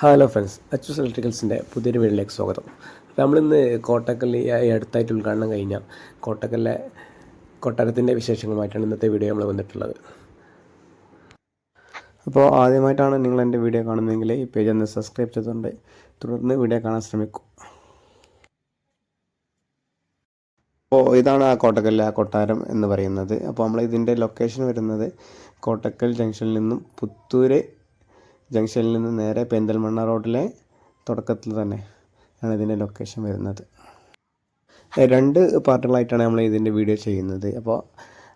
Hello friends Achus ഇലക്ട്രിക്കൽസിന്റെ പുതിയൊരു വീട്ടിലേക്ക് സ്വാഗതം. നമ്മളിന്ന് കോട്ടക്കല്ല് ഈ അടുത്തായിട്ട് ഉദ്ഘാടനം കഴിഞ്ഞാൽ കോട്ടക്കല്ലെ കൊട്ടാരത്തിന്റെ വിശേഷങ്ങളുമായിട്ടാണ് ഇന്നത്തെ വീഡിയോ നമ്മൾ വന്നിട്ടുള്ളത്. അപ്പോൾ ആദ്യമായിട്ടാണ് നിങ്ങൾ എന്റെ വീഡിയോ കാണുന്നതെങ്കിൽ ഈ പേജ് ഒന്ന് സബ്സ്ക്രൈബ് ചെയ്തുകൊണ്ട് തുടർന്ന് വീഡിയോ കാണാൻ ശ്രമിക്കും. അപ്പോൾ ഇതാണ് ആ കോട്ടക്കല്ല ആ കൊട്ടാരം എന്ന് പറയുന്നത്. അപ്പോൾ നമ്മൾ ഇതിന്റെ ലൊക്കേഷൻ വരുന്നത് കോട്ടക്കൽ ജംഗ്ഷനിൽ നിന്നും പുത്തൂര് ജംഗ്ഷനിൽ നിന്ന് നേരെ പെന്തൽമണ്ണ റോഡിലെ തുടക്കത്തിൽ തന്നെ ആണ് ഇതിന്റെ ലൊക്കേഷൻ വരുന്നത്. രണ്ട് പാർട്ടുകളായിട്ടാണ് നമ്മൾ ഇതിന്റെ വീഡിയോ ചെയ്യുന്നത്. അപ്പോൾ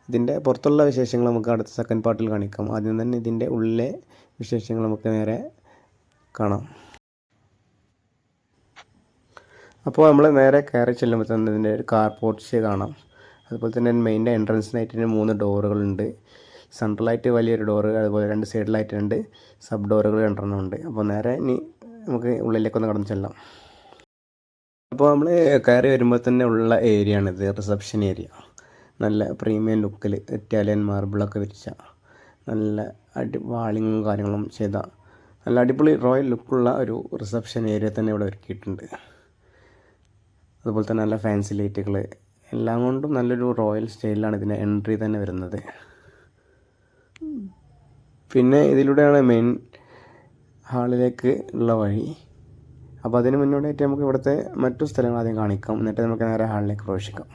ഇതിന്റെ പുറത്തുള്ള വിശേഷങ്ങൾ നമുക്ക് അടുത്ത സെക്കൻഡ് പാർട്ടിൽ കാണിക്കാം. ആദ്യം തന്നെ ഇതിന്റെ ഉള്ളിലെ വിശേഷങ്ങൾ നമുക്ക് നേരെ കാണാം. അപ്പോൾ നമ്മൾ നേരെ കയറി ചെല്ലുമ്പോൾ തന്നെ ഇതിന്റെ ഒരു കാർ പോർച്ച് കാണാം. അതുപോലെ തന്നെ മെയിന്റെ എൻട്രൻസിനായിട്ട് മൂന്ന് ഡോറുകളുണ്ട് സെൻട്രലായിട്ട് വലിയൊരു ഡോറ് അതുപോലെ രണ്ട് സൈഡിലായിട്ട് രണ്ട് സബ് ഡോറുകൾ രണ്ടെണ്ണമുണ്ട്. അപ്പോൾ നേരെ ഇനി നമുക്ക് ഉള്ളിലേക്ക് ഒന്ന് കടന്നു ചെല്ലാം. അപ്പോൾ നമ്മൾ കയറി വരുമ്പോൾ തന്നെ ഉള്ള ഏരിയ ആണിത് റിസപ്ഷൻ ഏരിയ നല്ല പ്രീമിയം ലുക്കിൽ ഇറ്റാലിയൻ മാർബിളൊക്കെ വിരിച്ച നല്ല അടി വാളിങ്ങും കാര്യങ്ങളും ചെയ്ത നല്ല അടിപൊളി റോയൽ ലുക്കുള്ള ഒരു റിസപ്ഷൻ ഏരിയ തന്നെ ഇവിടെ ഒരുക്കിയിട്ടുണ്ട്. അതുപോലെ തന്നെ നല്ല ഫാൻസി ലൈറ്റുകൾ എല്ലാം കൊണ്ടും നല്ലൊരു റോയൽ സ്റ്റൈലിലാണ് ഇതിന്റെ എൻട്രി തന്നെ വരുന്നത്. പിന്നെ ഇതിലൂടെയാണ് മെയിൻ ഹാളിലേക്ക് ഉള്ള വഴി അപ്പോൾ അതിന് മുന്നോടിയായിട്ട് നമുക്ക് ഇവിടുത്തെ മറ്റു സ്ഥലങ്ങൾ ആദ്യം കാണിക്കാം എന്നിട്ട് നമുക്ക് നേരെ ഹാളിലേക്ക് പ്രവേശിക്കാം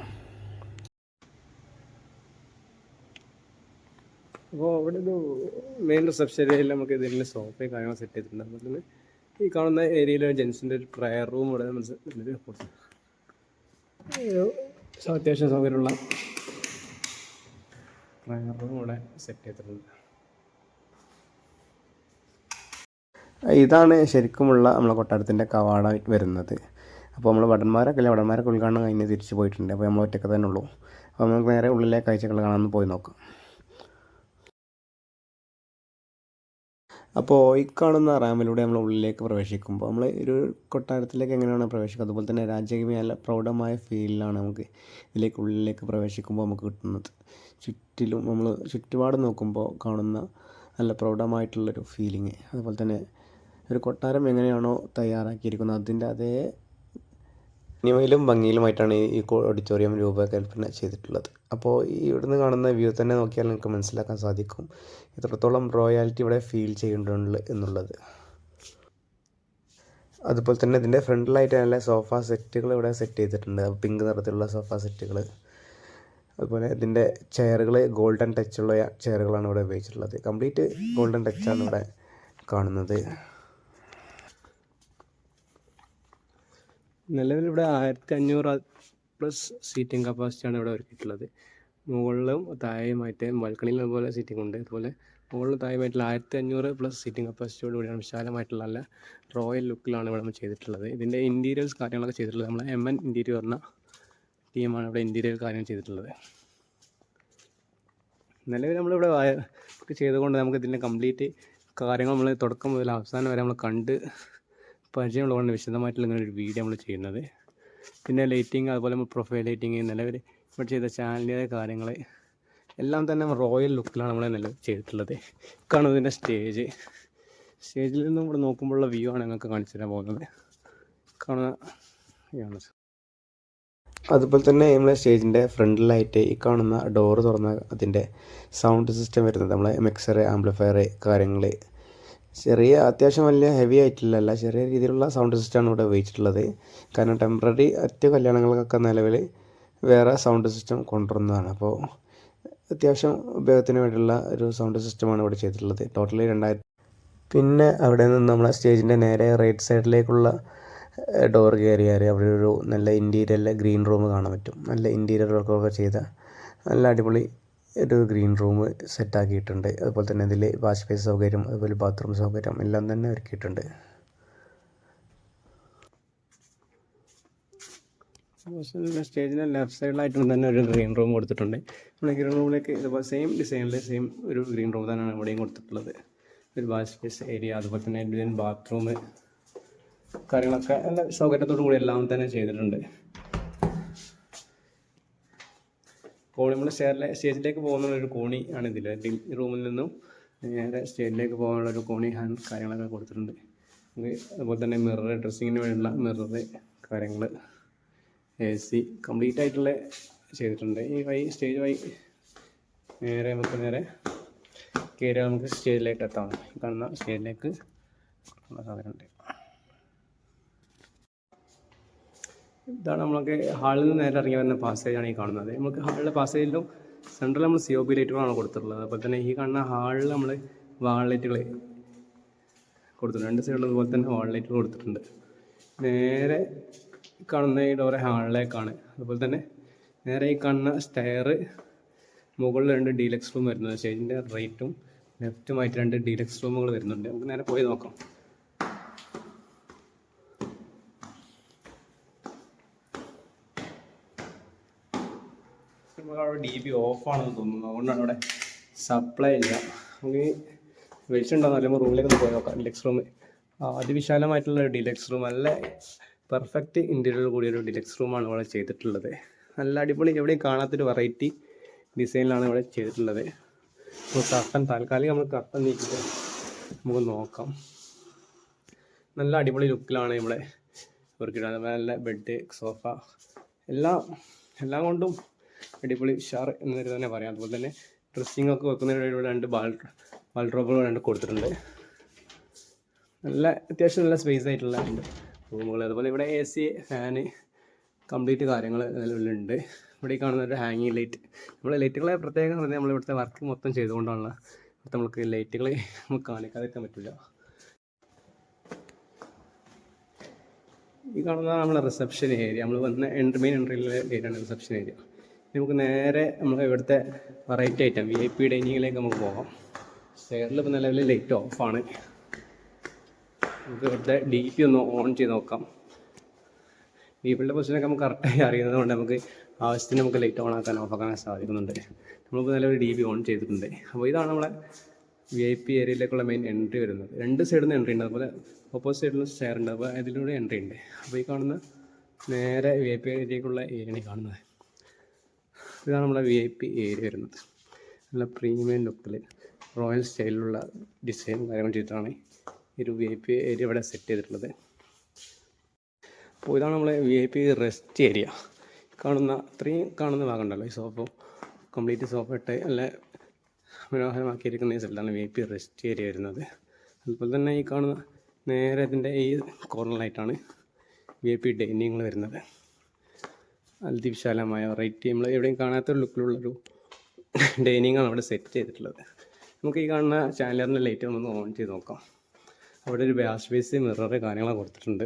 അപ്പോൾ അവിടെ ഒരു മെയിൻ റിസപ്ഷൻ ഏരിയയിൽ നമുക്ക് ഇതിൽ സോഫയും കാര്യങ്ങളും സെറ്റ് ചെയ്തിട്ടുണ്ട് അതുപോലെ തന്നെ ഈ കാണുന്ന ഏരിയയിൽ ജെൻസിന്റെ ഒരു പ്രയർ റൂം ഇവിടെ നമ്മൾ അത്യാവശ്യം സൗകര്യമുള്ള പ്രയർ കൂടെ സെറ്റ് ചെയ്തിട്ടുണ്ട്. ഇതാണ് ശരിക്കുമുള്ള നമ്മളെ കൊട്ടാരത്തിന്റെ കവാടമായിട്ട് വരുന്നത്. അപ്പോൾ നമ്മൾ വടന്മാരൊക്കെ അല്ലെങ്കിൽ വടന്മാരൊക്കെ ഉദ്ഘാടനം കഴിഞ്ഞ് തിരിച്ചു പോയിട്ടുണ്ട്. അപ്പോൾ നമ്മൾ ഒറ്റയ്ക്ക് തന്നെ ഉള്ളൂ. അപ്പോൾ നമുക്ക് നേരെ ഉള്ളിലെ കാഴ്ചകൾ കാണാമെന്ന് പോയി നോക്കാം. അപ്പോൾ ഈ കാണുന്ന റാമിലൂടെ നമ്മൾ ഉള്ളിലേക്ക് പ്രവേശിക്കുമ്പോൾ നമ്മൾ ഒരു കൊട്ടാരത്തിലേക്ക് എങ്ങനെയാണ് പ്രവേശിക്കുന്നത് അതുപോലെ തന്നെ രാജകീയ നല്ല പ്രൗഢമായ ഫീലിലാണ് നമുക്ക് ഇതിലേക്ക് ഉള്ളിലേക്ക് പ്രവേശിക്കുമ്പോൾ നമുക്ക് കിട്ടുന്നത്. ചുറ്റിലും നമ്മൾ ചുറ്റുപാട് നോക്കുമ്പോൾ കാണുന്ന നല്ല പ്രൗഢമായിട്ടുള്ളൊരു ഫീലിംഗ് അതുപോലെ തന്നെ ഒരു കൊട്ടാരം എങ്ങനെയാണോ തയ്യാറാക്കിയിരിക്കുന്നത് അതിന്റെ അതേ ഇനിമയിലും ഭംഗിയിലുമായിട്ടാണ് ഈ- ഓഡിറ്റോറിയം രൂപകൽപ്പന ചെയ്തിട്ടുള്ളത്. അപ്പോൾ ഈ ഇവിടുന്ന് കാണുന്ന വ്യൂ തന്നെ നോക്കിയാൽ നിങ്ങൾക്ക് മനസ്സിലാക്കാൻ സാധിക്കും എത്രത്തോളം റോയാലിറ്റി ഇവിടെ ഫീൽ ചെയ്യുന്നുണ്ട് എന്നുള്ളത്. അതുപോലെ തന്നെ ഇതിന്റെ ഫ്രണ്ടിലായിട്ട് നല്ല സോഫ സെറ്റുകൾ ഇവിടെ സെറ്റ് ചെയ്തിട്ടുണ്ട്. പിങ്ക് നിറത്തിലുള്ള സോഫ സെറ്റുകൾ അതുപോലെ ഇതിന്റെ ചെയറുകൾ ഗോൾഡൻ ടച്ചുള്ള ചെയറുകളാണ് ഇവിടെ ഉപയോഗിച്ചിട്ടുള്ളത്. കംപ്ലീറ്റ് ഗോൾഡൻ ടച്ചാണ് ഇവിടെ കാണുന്നത്. നിലവിൽ ഇവിടെ ആയിരത്തി അഞ്ഞൂറ് പ്ലസ് സീറ്റിംഗ് കപ്പാസിറ്റിയാണ് ഇവിടെ ഒരുക്കിയിട്ടുള്ളത്. മുകളിലും താഴെയുമായിട്ട് ബാൽക്കണിയിൽ പോലെ സീറ്റിംഗ് ഉണ്ട്. അതുപോലെ മുകളിലും താഴെയുമായിട്ടുള്ള ആയിരത്തി അഞ്ഞൂറ് പ്ലസ് സീറ്റിംഗ് കപ്പാസിറ്റിയോട് കൂടിയാണ് വിശാലമായിട്ടുള്ള നല്ല റോയൽ ലുക്കിലാണ് ഇവിടെ നമ്മൾ ചെയ്തിട്ടുള്ളത്. ഇതിന്റെ ഇന്റീരിയേഴ്സ് കാര്യങ്ങളൊക്കെ ചെയ്തിട്ടുള്ളത്. നമ്മൾ എം എൻ ഇന്റീരിയർ പറഞ്ഞ ടീമാണ് ഇവിടെ ഇന്ത്യയിൽ കാര്യം ചെയ്തിട്ടുള്ളത്. നിലവിൽ നമ്മളിവിടെ ചെയ്തുകൊണ്ട് നമുക്ക് ഇതിന്റെ കംപ്ലീറ്റ് കാര്യങ്ങൾ നമ്മൾ തുടക്കം മുതൽ അവസാനം വരെ നമ്മൾ കണ്ട് പരിചയമുള്ളതുകൊണ്ട് വിശദമായിട്ടുള്ള ഇങ്ങനെ ഒരു വീഡിയോ നമ്മൾ ചെയ്യുന്നത്. പിന്നെ ലൈറ്റിങ് അതുപോലെ നമ്മൾ പ്രൊഫൈൽ ലൈറ്റിങ് നിലവിൽ ഇവിടെ ചെയ്ത ചാനലിന്റെ കാര്യങ്ങൾ എല്ലാം തന്നെ റോയൽ ലുക്കിലാണ് നമ്മൾ നിലവിൽ ചെയ്തിട്ടുള്ളത്. കാണുന്നത് ഇതിന്റെ സ്റ്റേജ് സ്റ്റേജിൽ നിന്നും ഇവിടെ നോക്കുമ്പോഴുള്ള വ്യൂ ആണ് ഞങ്ങൾക്ക് കാണിച്ചു തരാൻ പോകുന്നത്. കാണുന്ന അതുപോലെ തന്നെ നമ്മളെ സ്റ്റേജിന്റെ ഫ്രണ്ടിലായിട്ട് ഈ കാണുന്ന ഡോറ് തുറന്ന അതിന്റെ സൗണ്ട് സിസ്റ്റം വരുന്നത്. നമ്മളെ മിക്സർ ആംപ്ലിഫയർ കാര്യങ്ങൾ ചെറിയ അത്യാവശ്യം വലിയ ഹെവി ആയിട്ടുള്ളതല്ല ചെറിയ രീതിയിലുള്ള സൗണ്ട് സിസ്റ്റമാണ് ഇവിടെ ഉപയോഗിച്ചിട്ടുള്ളത്. കാരണം ടെമ്പററി ഒറ്റ കല്യാണങ്ങൾക്കൊക്കെ നിലവിൽ വേറെ സൗണ്ട് സിസ്റ്റം കൊണ്ടുവരുന്നതാണ്. അപ്പോൾ അത്യാവശ്യം ഉപയോഗത്തിന് വേണ്ടിയുള്ള ഒരു സൗണ്ട് സിസ്റ്റമാണ് ഇവിടെ ചെയ്തിട്ടുള്ളത്. ടോട്ടലി രണ്ടായിരത്തി പിന്നെ അവിടെ നിന്ന് നമ്മളെ സ്റ്റേജിന്റെ നേരെ റൈറ്റ് സൈഡിലേക്കുള്ള ഡോർ കയറിയാൽ അവിടെ ഒരു നല്ല ഇന്റീരിയറിലെ ഗ്രീൻ റൂം കാണാൻ പറ്റും. നല്ല ഇന്റീരിയർ വർക്കൊക്കെ ചെയ്ത നല്ല അടിപൊളി ഒരു ഗ്രീൻ റൂം സെറ്റാക്കിയിട്ടുണ്ട് അതുപോലെ തന്നെ ഇതിൽ വാഷ് ബേസ് സൗകര്യം അതുപോലെ ബാത്റൂം സൗകര്യം എല്ലാം തന്നെ ഒരുക്കിയിട്ടുണ്ട്. സ്റ്റേജിന്റെ ലെഫ്റ്റ് സൈഡിലായിട്ട് തന്നെ ഒരു ഗ്രീൻ റൂം കൊടുത്തിട്ടുണ്ട്. നമ്മൾ ഗ്രീൻ റൂമിലേക്ക് ഇതുപോലെ സെയിം ഡിസൈനിൽ സെയിം ഒരു ഗ്രീൻ റൂം തന്നെയാണ് ഇവിടെയും കൊടുത്തിട്ടുള്ളത്. ഒരു വാഷ് ബേസ് ഏരിയ അതുപോലെ തന്നെ ബാത്റൂം കാര്യങ്ങളൊക്കെ നല്ല സൗകര്യത്തോടു കൂടി എല്ലാം തന്നെ ചെയ്തിട്ടുണ്ട്. കോണി നമ്മൾ സ്റ്റേറിലെ സ്റ്റേജിലേക്ക് പോകുന്ന ഒരു കോണി ആണ് ഇതിൽ റൂമിൽ നിന്നും നേരെ സ്റ്റേജിലേക്ക് പോകാനുള്ള ഒരു കോണി ഹാൻഡ് കാര്യങ്ങളൊക്കെ കൊടുത്തിട്ടുണ്ട്. അതുപോലെ തന്നെ മിറർ ഡ്രസ്സിങ്ങിന് വേണ്ടിയുള്ള മിറർ കാര്യങ്ങൾ എ സി കംപ്ലീറ്റ് ആയിട്ടുള്ള ചെയ്തിട്ടുണ്ട്. ഈ വഴി സ്റ്റേജ് വൈ നേരെ നമുക്ക് നേരെ കയറി നമുക്ക് സ്റ്റേജിലേക്ക് എത്താം കാണുന്ന സ്റ്റേജിലേക്ക് സാധനമുണ്ട് ഇതാണ് നമ്മൾക്ക് ഹാളിൽ നിന്ന് നേരെ ഇറങ്ങി വരുന്ന പാസേജാണ് ഈ കാണുന്നത്. നമുക്ക് ഹാളിലെ പാസേജിലും സെൻട്രൽ നമ്മൾ സി ഒ ബി ലൈറ്റുകളാണ് കൊടുത്തിട്ടുള്ളത്. അതുപോലെ തന്നെ ഈ കാണുന്ന ഹാളിൽ നമ്മൾ വാൾ ലൈറ്റുകൾ കൊടുത്തിട്ടുണ്ട്. രണ്ട് സൈഡിലും അതുപോലെ തന്നെ വാൾ ലൈറ്റുകൾ കൊടുത്തിട്ടുണ്ട്. നേരെ കാണുന്ന ഈ ഡോറ് ഹാളിലേക്കാണ്. അതുപോലെ തന്നെ നേരെ ഈ കാണുന്ന സ്റ്റെയർ മുകളിൽ രണ്ട് ഡീലക്സ് റൂം വരുന്നത് സ്റ്റേജിന്റെ റൈറ്റും ലെഫ്റ്റുമായിട്ട് രണ്ട് ഡീലക്സ് റൂമുകൾ വരുന്നുണ്ട്. നമുക്ക് നേരെ പോയി നോക്കാം അവിടെ ഡി ബി ഓഫാണെന്ന് തോന്നുന്നു. അതുകൊണ്ടാണ് അവിടെ സപ്ലൈ ഇല്ല. നമുക്ക് വെളിച്ചുണ്ടോ അല്ലെങ്കിൽ റൂമിലേക്ക് ഒന്ന് പോയി നോക്കാം. ഡിലക്സ് റൂം അതിവിശാലമായിട്ടുള്ള ഒരു ഡിലക്സ് റൂം നല്ല പെർഫെക്റ്റ് ഇന്റീരിയർ കൂടിയ ഒരു ഡിലക്സ് റൂമാണ് ഇവിടെ ചെയ്തിട്ടുള്ളത്. നല്ല അടിപൊളി എവിടെയും കാണാത്തൊരു വെറൈറ്റി ഡിസൈനിലാണ് ഇവിടെ ചെയ്തിട്ടുള്ളത്. അപ്പോൾ കർട്ടൻ താൽക്കാലികം നമ്മൾ കർട്ടൻ നീക്കിയിട്ട് നമുക്ക് നോക്കാം. നല്ല അടിപൊളി ലുക്കിലാണ് ഇവിടെ ഇവർക്ക് നല്ല ബെഡ് സോഫ എല്ലാം എല്ലാം കൊണ്ടും അടിപൊളി ഉഷാർ എന്ന് തന്നെ പറയാം. അതുപോലെ തന്നെ ഡ്രസ്സിംഗ് ഒക്കെ വെക്കുന്ന രണ്ട് ബാൾ ബാൾ ഡ്രോപ്പുകൾ രണ്ട് കൊടുത്തിട്ടുണ്ട്. നല്ല അത്യാവശ്യം നല്ല സ്പേസ് ആയിട്ടുള്ള റൂമുകൾ അതുപോലെ ഇവിടെ എ സി ഫാന് കംപ്ലീറ്റ് കാര്യങ്ങൾ നിലവിലുണ്ട് ഇവിടെ ഈ കാണുന്ന ഒരു ഹാങ്ങിങ് ലൈറ്റ് നമ്മൾ ലൈറ്റുകളെ പ്രത്യേകം പറഞ്ഞാൽ നമ്മൾ ഇവിടുത്തെ വർക്ക് മൊത്തം ചെയ്തുകൊണ്ടാണ് ഇവിടുത്തെ നമുക്ക് ലൈറ്റുകൾ നമുക്ക് കാണിക്കാതിരിക്കാൻ പറ്റില്ല. ഈ കാണുന്ന നമ്മളെ റിസപ്ഷൻ ഏരിയ നമ്മൾ വന്ന എൻട്രി മെയിൻ എൻട്രിയിലെ ഏരിയയാണ് റിസപ്ഷൻ ഏരിയ നമുക്ക് നേരെ നമ്മൾ ഇവിടുത്തെ variety item V I P ഡൈനിങ്ങിലേക്ക് നമുക്ക് പോകാം. സ്റ്റെയറിൽ ഇപ്പോൾ നിലവിൽ ലൈറ്റ് ഓഫാണ് നമുക്ക് ഇവിടുത്തെ ഡി പി ഒന്ന് ഓൺ ചെയ്ത് നോക്കാം. ഡി പിയുടെ പൊസിഷനൊക്കെ നമുക്ക് കറക്റ്റായി അറിയുന്നത് കൊണ്ട് നമുക്ക് ആവശ്യത്തിന് നമുക്ക് ലൈറ്റ് ഓൺ ആക്കാൻ ഓഫ് ആക്കാൻ സാധിക്കുന്നുണ്ട്. നമ്മളിപ്പോൾ നിലവിൽ ഡി ബി ഓൺ ചെയ്തിട്ടുണ്ട്. അപ്പോൾ ഇതാണ് നമ്മളെ വി ഐ പി ഏരിയയിലേക്കുള്ള മെയിൻ എൻട്രി വരുന്നത്. രണ്ട് സൈഡിൽ നിന്ന് എൻട്രി ഉണ്ട്. അതുപോലെ ഓപ്പോസിറ്റ് നിന്ന് സ്റ്റെയർ ഉണ്ട്. അപ്പോൾ അതിലൂടെ എൻട്രി ഉണ്ട്. അപ്പോൾ ഈ കാണുന്ന നേരെ വി ഐ പി ഏരിയയിലേക്കുള്ള ഏരിയയാണ് കാണുന്നത്. ഇതാണ് നമ്മുടെ വി ഐ പി ഏരിയ വരുന്നത്. നല്ല പ്രീമിയം ലുക്കിൽ റോയൽ സ്റ്റൈലിലുള്ള ഡിസൈൻ കാര്യങ്ങൾ ചെയ്തിട്ടാണ് ഈ ഒരു വി ഐ പി ഏരിയ ഇവിടെ സെറ്റ് ചെയ്തിട്ടുള്ളത്. അപ്പോൾ ഇതാണ് നമ്മളെ V I P rest area കാണുന്ന ഇത്രയും കാണുന്ന ഭാഗം ഉണ്ടല്ലോ ഈ സോഫ കംപ്ലീറ്റ് സോഫ ഇട്ട് നല്ല മനോഹരമാക്കിയിരിക്കുന്ന ഈ സ്ഥലത്താണ് V I P rest area വരുന്നത്. അതുപോലെ തന്നെ ഈ കാണുന്ന നേരെ ഇതിന്റെ ഈ കോർണറിലായിട്ടാണ് വി ഐ പി ഡൈനിങ്ങൾ വരുന്നത്. അതിവിശാലമായ വെറൈറ്റി നമ്മൾ എവിടെയും കാണാത്ത ലുക്കിലുള്ളൊരു ആണ് അവിടെ സെറ്റ് ചെയ്തിട്ടുള്ളത്. നമുക്ക് ഈ കാണുന്ന ചാനലറിന്റെ ലൈറ്റ് ഒന്ന് ഓൺ ചെയ്ത് നോക്കാം. അവിടെ ഒരു വാഷ് ബേസ് മിറർ കാര്യങ്ങളൊക്കെ കൊടുത്തിട്ടുണ്ട്.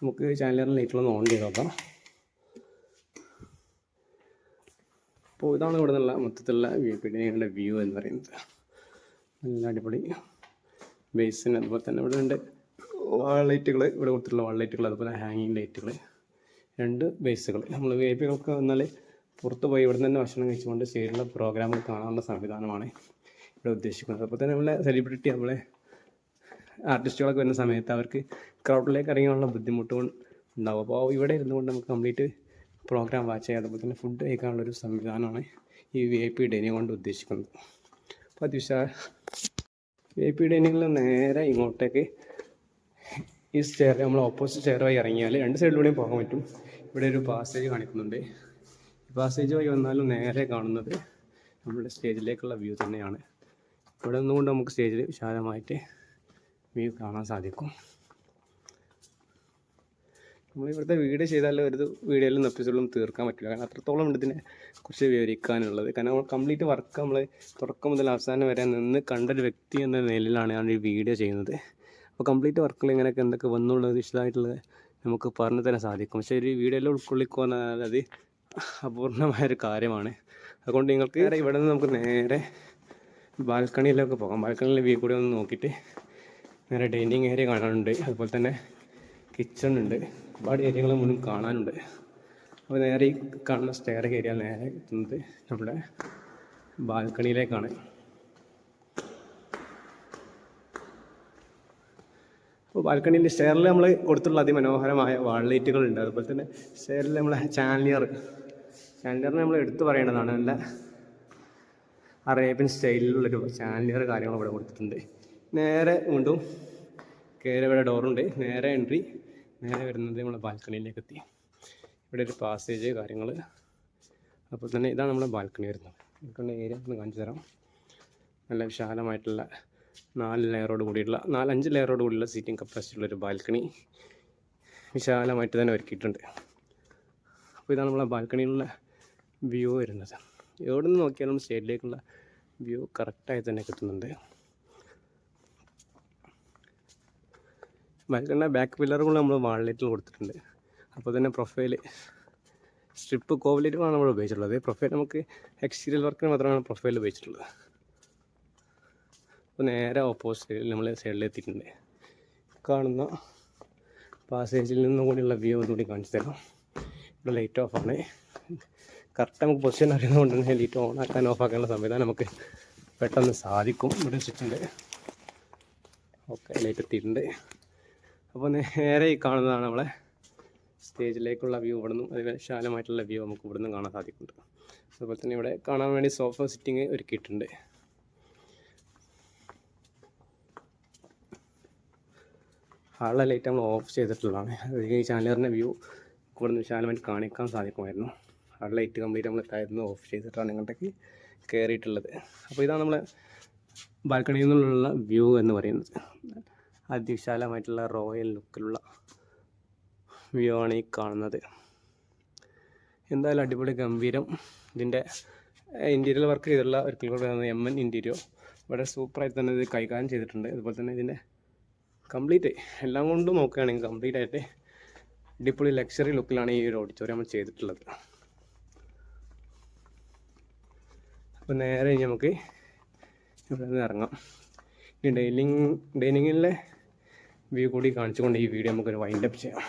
നമുക്ക് ചാനലറിന്റെ ലൈറ്റിലൊന്ന് ഓൺ ചെയ്ത് നോക്കാം. അപ്പോൾ ഇതാണ് ഇവിടെ നിന്നുള്ള മൊത്തത്തിലുള്ള പിന്നെ വ്യൂ എന്ന് പറയുന്നത്. നല്ല അടിപൊളി ബേസിന് അതുപോലെ തന്നെ ഇവിടെ ഉണ്ട് വാൾ ലൈറ്റുകൾ ഇവിടെ കൊടുത്തിട്ടുള്ള വാൾ ലൈറ്റുകൾ അതുപോലെ ഹാങ്ങിങ് ലൈറ്റുകൾ രണ്ട് ബേസുകൾ നമ്മൾ വി ഐ പികൾക്ക് എന്നാൽ പുറത്ത് പോയി ഇവിടെ തന്നെ ഭക്ഷണം കഴിച്ചുകൊണ്ട് സ്റ്റേജിലുള്ള പ്രോഗ്രാമുകൾ കാണാനുള്ള സംവിധാനമാണ് ഇവിടെ ഉദ്ദേശിക്കുന്നത്. അപ്പോൾ തന്നെ നമ്മളെ സെലിബ്രിറ്റി നമ്മളെ ആർട്ടിസ്റ്റുകളൊക്കെ വരുന്ന സമയത്ത് അവർക്ക് ക്രൗഡിലേക്ക് ഇറങ്ങാനുള്ള ബുദ്ധിമുട്ടുകൾ ഉണ്ടാവും. അപ്പോൾ ഇവിടെ ഇരുന്നുകൊണ്ട് നമുക്ക് കംപ്ലീറ്റ് പ്രോഗ്രാം വാച്ച് ചെയ്യാം. അതുപോലെ തന്നെ ഫുഡ് കഴിക്കാനുള്ള ഒരു സംവിധാനമാണ് ഈ വി ഐ പി ഡൈനിങ് കൊണ്ട് ഉദ്ദേശിക്കുന്നത്. അപ്പോൾ അതിവിശാ വി ഐ പി ഡൈനിങ്ങിൽ നേരെ ഇങ്ങോട്ടേക്ക് ഈ സ്റ്റെയർ നമ്മൾ ഓപ്പോസിറ്റ് സ്റ്റെയർ ഇറങ്ങിയാൽ രണ്ട് സൈഡിലൂടെയും പോകാൻ പറ്റും. ഇവിടെ ഒരു പാസേജ് കാണിക്കുന്നുണ്ട്. ഈ പാസേജ് വഴി വന്നാലും നേരെ കാണുന്നത് നമ്മുടെ സ്റ്റേജിലേക്കുള്ള വ്യൂ തന്നെയാണ്. ഇവിടെ നിന്നുകൊണ്ട് നമുക്ക് സ്റ്റേജിൽ വിശാലമായിട്ട് വ്യൂ കാണാൻ സാധിക്കും. നമ്മൾ ഇവിടുത്തെ വീഡിയോ ചെയ്താൽ ഒരു വീഡിയോയിലും എപ്പിസോഡിലും തീർക്കാൻ പറ്റില്ല കാരണം അത്രത്തോളം ഉണ്ട് ഇതിനെ കുറിച്ച് വിവരിക്കാനുള്ളത്. കാരണം കംപ്ലീറ്റ് വർക്ക് നമ്മൾ തുടക്കം മുതൽ അവസാനം വരെ നിന്ന് കണ്ടൊരു വ്യക്തി എന്ന നിലയിലാണ് ഞാൻ ഈ വീഡിയോ ചെയ്യുന്നത്. അപ്പോൾ കംപ്ലീറ്റ് വർക്കിൽ ഇങ്ങനെയൊക്കെ എന്തൊക്കെ വന്നുള്ളത് വിശദമായിട്ടുള്ളത് നമുക്ക് പറഞ്ഞു തരാൻ സാധിക്കും. പക്ഷേ ഒരു വീഡിയോയിൽ ഉൾക്കൊള്ളിക്കുക എന്നാൽ അത് അപൂർണമായൊരു കാര്യമാണ്. അതുകൊണ്ട് നിങ്ങൾക്ക് നേരെ ഇവിടെ നിന്ന് നമുക്ക് നേരെ ബാൽക്കണിയിലൊക്കെ പോകാം. ബാൽക്കണിയിലെ വ്യൂ കൂടി ഒന്ന് നോക്കിയിട്ട് നേരെ ഡൈനിങ് ഏരിയ കാണാനുണ്ട്. അതുപോലെ തന്നെ കിച്ചൺ ഉണ്ട്. ഒരുപാട് ഏരിയകൾ മുഴുവൻ കാണാനുണ്ട്. അപ്പോൾ നേരെ ഈ കാണുന്ന സ്റ്റെയർ ഏരിയ നേരെ എത്തുന്നത് നമ്മുടെ ബാൽക്കണിയിലേക്കാണ്. അപ്പോൾ ബാൽക്കണിയിൽ സ്റ്റെയറിൽ നമ്മൾ കൊടുത്തുള്ള അതിമനോഹരമായ വാൾ ലൈറ്റുകൾ ഉണ്ട്. അതുപോലെ തന്നെ സ്റ്റെയറിൽ നമ്മൾ ചാനലിയർ ചാനലിയറിനെ നമ്മൾ എടുത്തു പറയേണ്ടതാണ്. നല്ല അറേബ്യൻ സ്റ്റൈലിലുള്ളൊരു ചാനലിയർ കാര്യങ്ങൾ ഇവിടെ കൊടുത്തിട്ടുണ്ട്. നേരെ വീണ്ടും കയറി ഇവിടെ ഡോറുണ്ട് നേരെ എൻട്രി നേരെ വരുന്നത് നമ്മളെ ബാൽക്കണിയിലേക്ക് എത്തി. ഇവിടെ ഒരു പാസേജ് കാര്യങ്ങൾ അപ്പോൾ തന്നെ ഇതാണ് നമ്മുടെ ബാൽക്കണി വരുന്നത്. ബാൽക്കണി ഏരിയ ഒന്ന് കാണിച്ചു തരാം. നല്ല വിശാലമായിട്ടുള്ള നാല് ലെയറോട് കൂടിയുള്ള നാലഞ്ച് ലെയറോട് കൂടിയുള്ള സീറ്റിംഗ് കപ്പാസിറ്റി ഉള്ള ഒരു ബാൽക്കണി വിശാലമായിട്ട് തന്നെ ഒരുക്കിയിട്ടുണ്ട്. അപ്പോൾ ഇതാണ് നമ്മളെ ബാൽക്കണിയിലുള്ള വ്യൂ വരുന്നത്. എവിടെ നിന്ന് നോക്കിയാലും സ്റ്റേറ്റിലേക്കുള്ള വ്യൂ കറക്റ്റായി തന്നെ കിട്ടുന്നുണ്ട്. ബാൽക്കണിയുടെ ബാക്ക് പില്ലറുകൾ നമ്മൾ വാളിലേറ്റിൽ കൊടുത്തിട്ടുണ്ട്. അപ്പോൾ തന്നെ പ്രൊഫൈൽ സ്ട്രിപ്പ് കോവിലേറ്റുമാണ് നമ്മൾ ഉപയോഗിച്ചിട്ടുള്ളത്. പ്രൊഫൈൽ നമുക്ക് എക്സ്റ്റീരിയൽ വർക്കിന് മാത്രമാണ് പ്രൊഫൈൽ ഉപയോഗിച്ചിട്ടുള്ളത്. അപ്പോൾ നേരെ ഓപ്പോസിറ്റ് നമ്മൾ സൈഡിൽ എത്തിയിട്ടുണ്ട്. കാണുന്ന പാസേജിൽ നിന്നും കൂടിയുള്ള വ്യൂ ഒന്നുകൂടി കാണിച്ചു തരാം. ഇവിടെ ലൈറ്റ് ഓഫ് ആണ്. കറക്റ്റ് നമുക്ക് പൊസിഷൻ അറിയുന്നതുകൊണ്ട് തന്നെ ലൈറ്റ് ഓൺ ആക്കാൻ ഓഫ് ആക്കാനുള്ള സംവിധാനം നമുക്ക് പെട്ടെന്ന് സാധിക്കും. ഇവിടെ സ്വിച്ചിന്റെ ഓക്കെ ലൈറ്റ് എത്തിയിട്ടുണ്ട്. അപ്പോൾ നേരെ ഈ കാണുന്നതാണ് നമ്മളെ സ്റ്റേജിലേക്കുള്ള വ്യൂ ഇവിടെ നിന്നും അതുപോലെ വിശാലമായിട്ടുള്ള വ്യൂ നമുക്ക് ഇവിടെ നിന്ന് കാണാൻ സാധിക്കുന്നുണ്ട്. അതുപോലെ തന്നെ ഇവിടെ കാണാൻ വേണ്ടി സോഫ സിറ്റിംഗ് ഒരുക്കിയിട്ടുണ്ട് ഹാളിലെ ലൈറ്റ് നമ്മൾ ഓഫ് ചെയ്തിട്ടുള്ളതാണ്. അത് ഈ ചാനലറിന്റെ വ്യൂ കൂടുതൽ വിശാലമായിട്ട് കാണിക്കാൻ സാധിക്കുമായിരുന്നു. ഹാളിലെ ലൈറ്റ് കംപ്ലീറ്റ് നമ്മൾ താഴ്ന്ന് ഓഫ് ചെയ്തിട്ടാണ് ഇങ്ങോട്ടേക്ക് കയറിയിട്ടുള്ളത് അപ്പോൾ ഇതാണ് നമ്മളെ ബാൽക്കണിയിൽ നിന്നുള്ള വ്യൂ എന്ന് പറയുന്നത്. അതിവിശാലമായിട്ടുള്ള റോയൽ ലുക്കിലുള്ള വ്യൂ ആണ് ഈ കാണുന്നത്. എന്തായാലും അടിപൊളി ഗംഭീരം ഇതിന്റെ ഇന്റീരിയൽ വർക്ക് ചെയ്തിട്ടുള്ള ഒരു കൂടെ എം എൻ ഇന്റീരിയോ വളരെ സൂപ്പറായിട്ട് തന്നെ ഇത് കൈകാര്യം ചെയ്തിട്ടുണ്ട്. അതുപോലെ തന്നെ ഇതിന്റെ കംപ്ലീറ്റ്. എല്ലാം കൊണ്ടും നോക്കുകയാണെങ്കിൽ കംപ്ലീറ്റ് ആയിട്ട് അടിപൊളി ലക്ഷറി ലുക്കിലാണ് ഈ ഒരു ഓഡിറ്റോറിയം നമ്മൾ ചെയ്തിട്ടുള്ളത്. അപ്പോൾ നേരെ ഇനി നമുക്ക് ഇവിടെ നിന്ന് ഇറങ്ങാം. ഈ ഡൈനിങ് ഡൈനിങ്ങിലെ വ്യൂ കൂടി കാണിച്ചുകൊണ്ട് ഈ വീഡിയോ നമുക്കൊരു വൈൻഡ് അപ്പ് ചെയ്യാം.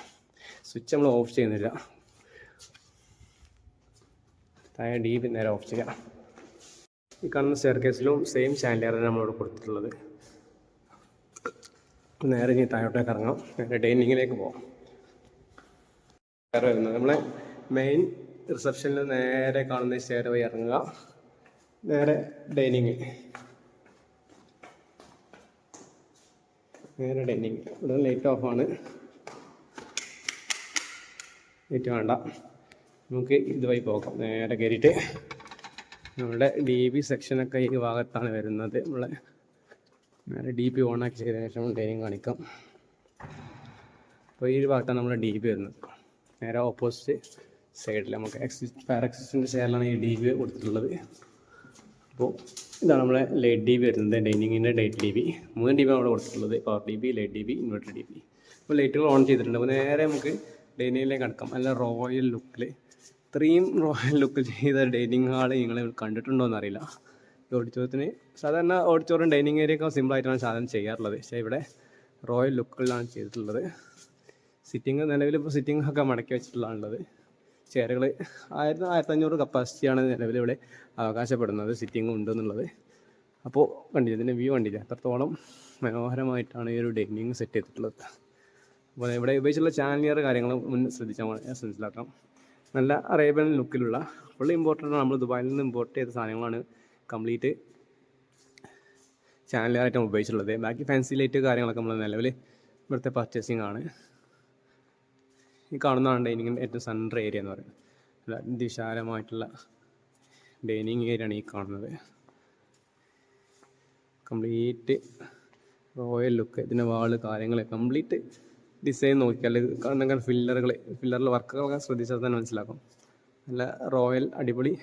സ്വിച്ച് നമ്മൾ ഓഫ് ചെയ്യുന്നില്ല. താഴെ ഡീപ്പ് നേരെ ഓഫ് ചെയ്യാം. ഈ കാണുന്ന സ്റ്റെയർ കേസിലും സെയിം ചാനലാണ് നമ്മളിവിടെ കൊടുത്തിട്ടുള്ളത്. നേരെ ഇനി താഴോട്ടേക്ക് ഇറങ്ങാം. നേരെ ഡൈനിങ്ങിലേക്ക് പോകാം വേറെ വരുന്നത് നമ്മളെ മെയിൻ റിസപ്ഷനിൽ നേരെ കാണുന്ന സ്റ്റെയർ വഴി ഇറങ്ങുക. നേരെ ഡൈനിങ് നേരെ ഡൈനിങ് ഇവിടെ ലൈറ്റ് ഓഫാണ് ലൈറ്റ് വേണ്ട. നമുക്ക് ഇതുവഴി പോകാം. നേരെ കയറിയിട്ട്. നമ്മുടെ ഡി ബി സെക്ഷനൊക്കെ ഈ ഭാഗത്താണ് വരുന്നത്. നമ്മളെ നേരെ ഡി പി ഓണാക്കി ചെയ്ത ശേഷം ഡൈനിങ് കാണിക്കാം. അപ്പോൾ ഈ ഒരു ഭാഗത്താണ് നമ്മുടെ ഡി പി വരുന്നത്. നേരെ ഓപ്പോസിറ്റ് സൈഡിൽ നമുക്ക് എക്സിസ് ഫയർ എക്സിസിന്റെ സൈഡിലാണ് ഈ ഡി പി കൊടുത്തിട്ടുള്ളത്. അപ്പോൾ ഇതാണ് നമ്മളെ ലൈറ്റ് ഡി പി വരുന്നത് ഡൈനിങ്ങിന്റെ ലൈറ്റ് ഡി പി മൂന്ന് ഡി ബി ആണ് അവിടെ കൊടുത്തിട്ടുള്ളത്. Power D P light D P inverter D P അപ്പോൾ ലൈറ്റുകൾ ഓൺ ചെയ്തിട്ടുണ്ട്. അപ്പോൾ നേരെ നമുക്ക് ഡൈനിങ്ങിലേക്ക് കടക്കാം. നല്ല റോയൽ ലുക്കിൽ ഇത്രയും റോയൽ ലുക്ക് ചെയ്ത ഡൈനിങ് ഹാൾ നിങ്ങൾ കണ്ടിട്ടുണ്ടോ എന്നറിയില്ല ഓഡിറ്റോറിയത്തിന്. സാധാരണ ഓഡിറ്റോറിയം ഡൈനിങ് ഏരിയ ഒക്കെ സിമ്പിളായിട്ടാണ് സാധനം ചെയ്യാറുള്ളത്. പക്ഷേ ഇവിടെ റോയൽ ലുക്കുകളിലാണ് ചെയ്തിട്ടുള്ളത്. സിറ്റിംഗ് നിലവിൽ ഇപ്പോൾ സിറ്റിംഗ് ഒക്കെ മടക്കി വെച്ചിട്ടുള്ളതാണുള്ളത്. ചെയറുകൾ ആയിരത്തി ആയിരത്തഞ്ഞൂറ് കപ്പാസിറ്റിയാണ് നിലവിൽ ഇവിടെ അവകാശപ്പെടുന്നത്. സിറ്റിംഗ് ഉണ്ടെന്നുള്ളത് അപ്പോൾ കണ്ടില്ല ഇതിന്റെ വ്യൂ കണ്ടില്ല? അത്രത്തോളം മനോഹരമായിട്ടാണ് ഈ ഒരു ഡൈനിങ് സെറ്റ് ചെയ്തിട്ടുള്ളത്. അപ്പോൾ ഇവിടെ ഉപയോഗിച്ചുള്ള ചാനലിയർ കാര്യങ്ങൾ മുൻ ശ്രദ്ധിച്ചാൽ മനസ്സിലാക്കാം. നല്ല അറേബ്യൻ ലുക്കിലുള്ള ഫുൾ ഇമ്പോർട്ടന്റ് നമ്മൾ ദുബായിൽ നിന്ന് ഇമ്പോർട്ട് ചെയ്ത സാധനങ്ങളാണ് കംപ്ലീറ്റ് ചാനലിയറായിട്ട് ഉപയോഗിച്ചിട്ടുള്ളത്. ബാക്കി ഫാൻസി ലൈറ്റ് കാര്യങ്ങളൊക്കെ നമ്മൾ നിലവിൽ ഇവിടുത്തെ പർച്ചേസിങ് ആണ്. ഈ കാണുന്നതാണ് ഡൈനിങ്ങിന്റെ ഏറ്റവും സെൻട്രൽ ഏരിയ എന്ന് പറയുന്നത്. വിശാലമായിട്ടുള്ള ഡൈനിങ് ഏരിയ ആണ് ഈ കാണുന്നത്. കംപ്ലീറ്റ് റോയൽ ലുക്ക് ഇതിന്റെ വാൾ കാര്യങ്ങൾ കംപ്ലീറ്റ് ഡിസൈൻ നോക്കിയാൽ കാണുന്ന ഫില്ലറുകൾ ഫില്ലറിൽ വർക്കുകളൊക്കെ ശ്രദ്ധിച്ചാൽ തന്നെ മനസ്സിലാക്കും. നല്ല റോയൽ അടിപൊളി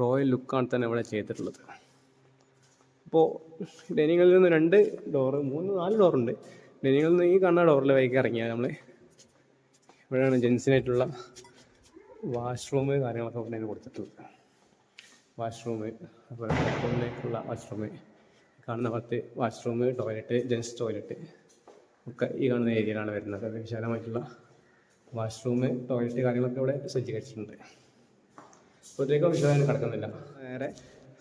റോയൽ ലുക്കാണ് തന്നെ ഇവിടെ ചെയ്തിട്ടുള്ളത്. അപ്പോൾ ഡൈനിങ്ങിൽ നിന്ന് രണ്ട് ഡോറ് മൂന്ന് നാല് ഡോറുണ്ട്. ഡൈനിങ്ങിൽ നിന്ന് ഈ കാണുന്ന ഡോറിൽ വൈകി ഇറങ്ങിയാൽ നമ്മൾ ഇവിടെയാണ് ജെൻസിനായിട്ടുള്ള വാഷ്റൂം കാര്യങ്ങളൊക്കെ ഇവിടെ കൊടുത്തിട്ടുള്ളത്. വാഷ്റൂം അതുപോലെ ബാത്റൂമിലേക്കുള്ള വാഷ്റൂം കാണുന്ന ഭാഗത്ത് വാഷ്റൂം ടോയ്ലറ്റ് ജെൻസ് ടോയ്ലറ്റ് ഒക്കെ ഈ കാണുന്ന ഏരിയയിലാണ് വരുന്നത്. വിശാലമായിട്ടുള്ള വാഷ്റൂം ടോയ്ലറ്റ് കാര്യങ്ങളൊക്കെ ഇവിടെ സജ്ജീകരിച്ചിട്ടുണ്ട്. അപ്പോൾ വിശ്വാസം വിശദമായി കിടക്കുന്നില്ല. നേരെ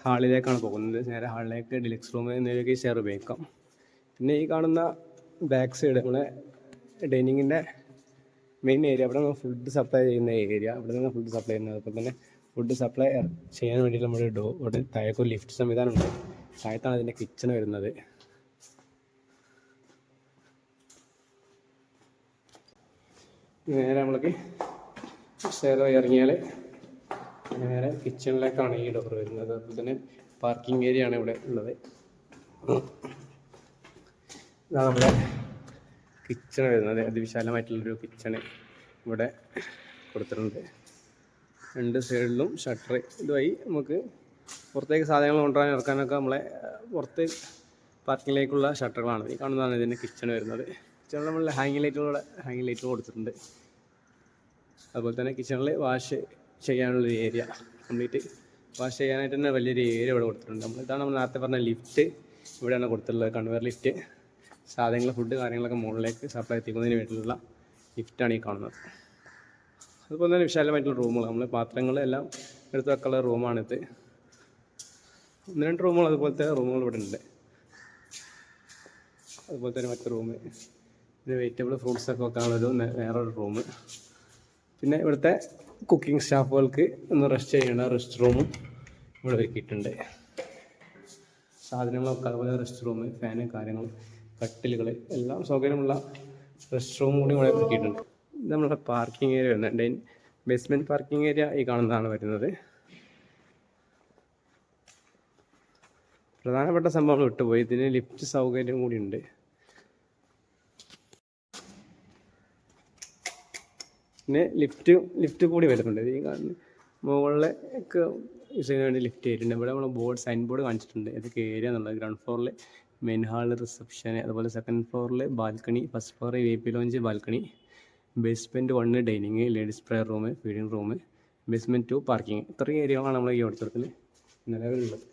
ഹാളിലേക്കാണ് പോകുന്നത്. നേരെ ഹാളിലേക്ക് ഡിലക്സ് റൂം എന്നിവയൊക്കെ ഷെയർ ഉപയോഗിക്കാം. പിന്നെ ഈ കാണുന്ന ബാക്ക് സൈഡ് നമ്മളെ ഡൈനിങ്ങിന്റെ മെയിൻ ഏരിയ അവിടെ നിന്ന് ഫുഡ് സപ്ലൈ ചെയ്യുന്ന ഏരിയ അവിടെ നിന്ന് ഫുഡ് സപ്ലൈ ചെയ്യുന്നത്. അതുപോലെ തന്നെ ഫുഡ് സപ്ലൈ ചെയ്യാൻ വേണ്ടിയിട്ട് നമ്മുടെ ഡോ ഇവിടെ താഴേക്ക് ലിഫ്റ്റ് സംവിധാനം ഉണ്ട്. താഴത്താണ് അതിന്റെ കിച്ചൺ വരുന്നത്. നേരെ നമ്മൾക്ക് ഇറങ്ങിയാൽ നേരെ കിച്ചണിലേക്കാണ് ഈ ഡോർ വരുന്നത്. അതുപോലെ തന്നെ പാർക്കിംഗ് ഏരിയ ആണ് ഇവിടെ ഉള്ളത്. ഇതാണ് നമ്മുടെ കിച്ചൺ വരുന്നത്. അതിവിശാലമായിട്ടുള്ളൊരു കിച്ചണ് ഇവിടെ കൊടുത്തിട്ടുണ്ട്. രണ്ട് സൈഡിലും ഷട്ടർ ഇതുവഴി നമുക്ക് പുറത്തേക്ക് സാധനങ്ങൾ കൊണ്ടുവരാൻ ഇറക്കാനൊക്കെ നമ്മളെ പുറത്ത് പാർക്കിങ്ങിലേക്കുള്ള ഷട്ടറുകളാണ് ഈ കാണുന്നതാണ് ഇതിന്റെ കിച്ചൺ വരുന്നത്. കിച്ചണിൽ നമ്മൾ ഹാങ്ങിങ് ലൈറ്റുകളുടെ ഹാങ്ങിങ് ലൈറ്റുകൾ കൊടുത്തിട്ടുണ്ട്. അതുപോലെ തന്നെ കിച്ചണിൽ വാഷ് ചെയ്യാനുള്ളൊരു ഏരിയ കംപ്ലീറ്റ് വാഷ് ചെയ്യാനായിട്ട് തന്നെ വലിയൊരു ഏരിയ ഇവിടെ കൊടുത്തിട്ടുണ്ട്. നമ്മൾ ഇതാണ് നമ്മൾ നേരത്തെ പറഞ്ഞ ലിഫ്റ്റ് ഇവിടെയാണ് കൊടുത്തിട്ടുള്ളത് കൺവെയർ ലിഫ്റ്റ് സാധനങ്ങൾ ഫുഡ് കാര്യങ്ങളൊക്കെ മുകളിലേക്ക് സപ്ലൈ എത്തിക്കുന്നതിന് വേണ്ടിയിട്ടുള്ള ലിഫ്റ്റാണ് ഈ കാണുന്നത്. അതുപോലെ തന്നെ വിശാലമായിട്ടുള്ള റൂമുകൾ നമ്മൾ പാത്രങ്ങളെല്ലാം എടുത്ത് വെക്കാനുള്ള റൂമാണിത് ഒന്ന് രണ്ട് റൂമുകൾ അതുപോലത്തെ റൂമുകൾ ഇവിടെ ഉണ്ട്. അതുപോലെ തന്നെ മറ്റു റൂം പിന്നെ വെജിറ്റബിൾ ഫ്രൂട്ട്സ് ഒക്കെ വെക്കാനുള്ളൊരു വേറൊരു റൂം പിന്നെ ഇവിടുത്തെ കുക്കിംഗ് സ്റ്റാഫുകൾക്ക് ഒന്ന് റെസ്റ്റ് ചെയ്യേണ്ട റെസ്റ്റ് റൂമും ഇവിടെ ഒരുക്കിയിട്ടുണ്ട്. സാധനങ്ങളൊക്കെ അതുപോലെ റെസ്റ്റ് റൂം ഫാന് കാര്യങ്ങൾ കട്ടിലുകൾ എല്ലാം സൗകര്യമുള്ള റെസ്റ്റ് റൂം കൂടി ഇവിടെ ഒരുക്കിയിട്ടുണ്ട്. ഇത് നമ്മുടെ പാർക്കിംഗ് ഏരിയ വരുന്നത് ബേസ്മെന്റ് പാർക്കിംഗ് ഏരിയ ഈ കാണുന്നതാണ് വരുന്നത്. പ്രധാനപ്പെട്ട സംഭവങ്ങൾ വിട്ടുപോയി. ഇതിന് ലിഫ്റ്റ് സൗകര്യം കൂടി പിന്നെ ലിഫ്റ്റ് ലിഫ്റ്റ് കൂടി വരുന്നുണ്ട്. ഈ കാണുന്ന മുകളിലെ ഒക്കെ യൂസ് ചെയ്യാൻ വേണ്ടി ലിഫ്റ്റ് ചെയ്തിട്ടുണ്ട് ഇവിടെ നമ്മൾ ബോർഡ് സൈൻ ബോർഡ് കാണിച്ചിട്ടുണ്ട്. ഏതൊക്കെ ഏരിയ എന്നുള്ളത് ഗ്രൗണ്ട് ഫ്ലോറിൽ മെയിൻ ഹാൾ റിസപ്ഷൻ അതുപോലെ സെക്കൻഡ് ഫ്ലോറിൽ ബാൽക്കണി ഫസ്റ്റ് ഫ്ലോറിൽ V P lounge balcony basement one dining ladies prayer room feeding room basement two parking ഇത്രയും ഏരിയകളാണ് നമ്മൾ ഈ ഓഡിറ്റോറിയത്തിൽ നിലവിലുള്ളത്.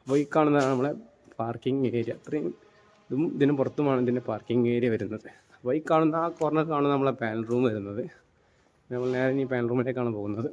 അപ്പോൾ ഈ കാണുന്നതാണ് നമ്മളെ പാർക്കിംഗ് ഏരിയ അത്രയും ഇതും ഇതിന് പുറത്തുമാണ് ഇതിന്റെ പാർക്കിംഗ് ഏരിയ വരുന്നത്. അപ്പോൾ ഈ കാണുന്ന ആ കോർണർ കാണുന്ന നമ്മളെ പാനൽ റൂം വരുന്നത്. നമ്മൾ നേരെ ഈ പാനൽ റൂമിലേക്കാണ് പോകുന്നത്.